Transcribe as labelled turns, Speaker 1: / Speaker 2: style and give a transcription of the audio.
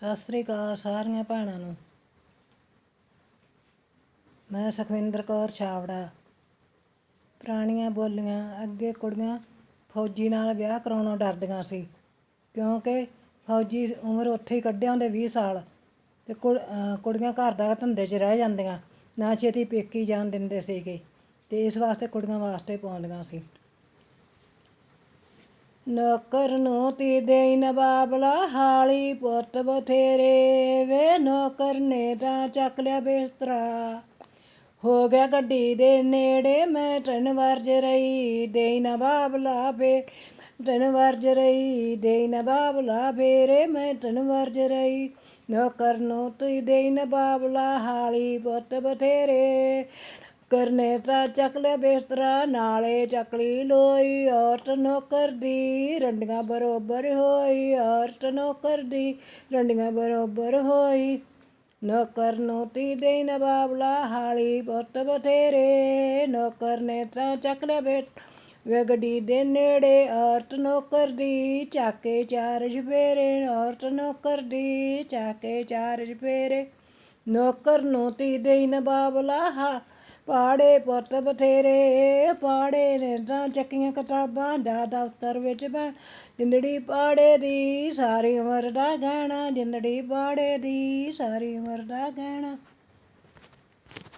Speaker 1: ਸਤਿ ਸ੍ਰੀ ਅਕਾਲ ਸਾਰੀਆਂ ਭੈਣਾਂ ਨੂੰ। ਮੈਂ ਸੁਖਵਿੰਦਰ ਕੌਰ ਛਾਵੜਾ ਪੁਰਾਣੀਆਂ ਬੋਲੀਆਂ, ਅੱਗੇ ਕੁੜੀਆਂ ਫੌਜੀ ਨਾਲ ਵਿਆਹ ਕਰਾਉਣੋਂ ਡਰਦੀਆਂ ਸੀ, ਕਿਉਂਕਿ ਫੌਜੀ ਉਮਰ ਉੱਥੇ ਹੀ ਕੱਢਿਆ ਹੁੰਦੇ 20 ਸਾਲ ਤੇ ਕੁੜੀਆਂ ਘਰ ਦਾ ਧੰਦੇ 'ਚ ਰਹਿ ਜਾਂਦੀਆਂ, ਨਾ ਛੇਤੀ ਪੇਕੀ ਜਾਣ ਦਿੰਦੇ ਸੀਗੇ ਤੇ ਇਸ ਵਾਸਤੇ ਕੁੜੀਆਂ ਵਾਸਤੇ ਪਾਉਂਦੀਆਂ ਸੀ। ਨੌਕਰ ਨੂੰ ਤੀ ਦੇਈ ਨਾ ਬਾਬਲਾ ਹਾਲੀ ਪੁੱਤ ਬਥੇਰੇ ਵੇ, ਨੌਕਰ ਨੇ ਤਾਂ ਚੱਕ ਲਿਆ ਬਿਸਤਰਾ। ਹੋ ਗਿਆ ਗੱਡੀ ਦੇ ਨੇੜੇ, ਮੈਂ ਟਨ ਵਰਜ ਰਹੀ, ਦੇਈ ਨਾ ਬਾਬਲਾ ਫੇ ਟਨ ਵਰਜ ਰਹੀ, ਦੇਈ ਨਾ ਬਾਬਲਾ ਫੇਰੇ ਮੈਂ ਟਨ ਵਰਜ ਰਹੀ। ਨੌਕਰ ਨੂੰ ਤੂੰ ਦੇਈ ਨਾ ਬਾਬਲਾ ਹਾਲੀ ਪੁੱਤ ਬਥੇਰੇ ਕਰਨੇ ਤਾਂ ਚੱਕ ਲਿਆ ਬਿਸਤਰਾ, ਨਾਲੇ ਚੱਕਲੀ ਲੋਈ ਔਰਤ ਨੌਕਰ ਦੀ ਰੰਡੀਆਂ ਬਰੋਬਰ ਹੋਈ। ਔਰਤ ਨੌਕਰ ਦੀ ਰੰਡੀਆਂ ਬਰੋਬਰ ਹੋਈ। ਨੌਕਰ ਨੂੰ ਤੀ ਦੇ ਨਾ ਬਾਬਲਾ ਹਾਲੀ ਪੁੱਤ ਬਥੇਰੇ। ਨੌਕਰ ਨੇ ਤਾਂ ਚੱਕ ਲਿਆ ਬਿਸਤਰਾ ਗੱਡੀ ਦੇ ਨੇੜੇ। ਔਰਤ ਨੌਕਰ ਦੀ ਚਾਕੇ ਚਾਰ ਜਪੇਰੇ ਔਰਤ ਨੌਕਰ ਦੀ ਚਾਕੇ ਚਾਰ ਜਪੇਰੇ ਨੌਕਰ ਨੂੰ ਤੀ ਦੇ ਨਾ ਬਾਬਲਾ ਹਾ ਪਾੜੇ ਪੁੱਤ ਬਥੇਰੇ, ਪਾੜੇ ਨੇ ਤਾਂ ਚੱਕੀਆਂ ਕਿਤਾਬਾਂ ਦਾ ਦਫ਼ਤਰ ਵਿੱਚ ਬਣ ਜਿੰਦੜੀ ਪਾੜੇ ਦੀ ਸਾਰੀ ਉਮਰ ਦਾ ਗਹਿਣਾ, ਜਿੰਦੜੀ ਪਾੜੇ ਦੀ ਸਾਰੀ ਉਮਰ ਦਾ ਗਹਿਣਾ।